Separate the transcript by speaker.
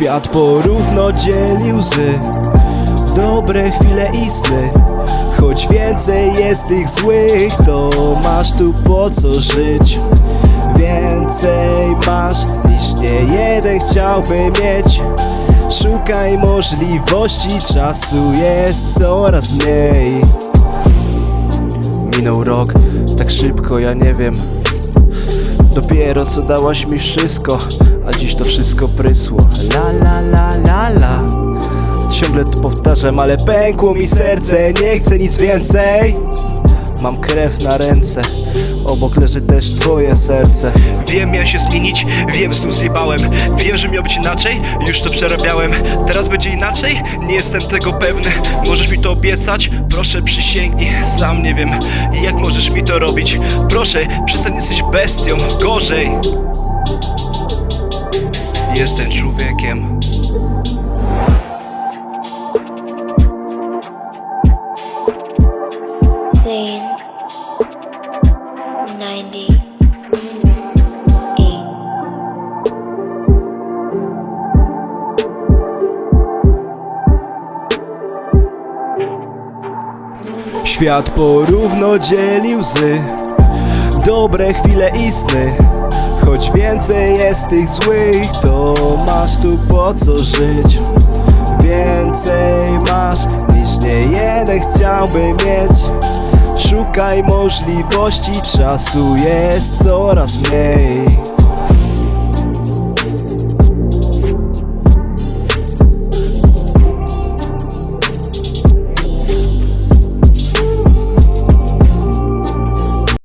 Speaker 1: Świat porówno dzieli łzy. Dobre chwile i Choć więcej jest tych złych To masz tu po co żyć. Więcej masz niż nie jeden chciałby mieć. Szukaj możliwości, czasu jest coraz mniej. Minął rok, tak szybko, ja nie wiem Dopiero co dałaś mi wszystko, a dziś to wszystko prysło. La la la la la. Ciągle to powtarzam, ale pękło mi serce Nie chcę nic więcej. Mam krew na ręce Obok leży też twoje serce.
Speaker 2: Wiem, miałem się zmienić, wiem, znów zjebałem. Wiem, że miał być inaczej, już to przerabiałem. Teraz będzie inaczej? Nie jestem tego pewny. Możesz mi to obiecać? Proszę przysięgnij Sam nie wiem, jak możesz mi to robić? Proszę, przestań, jesteś bestią Gorzej. Jestem człowiekiem
Speaker 3: 98
Speaker 1: Świat porówno dzieli łzy Dobre chwile i sny. Choć więcej jest tych złych To masz tu po co żyć. Więcej masz niż nie jeden chciałby mieć Szukaj możliwości, czasu jest coraz mniej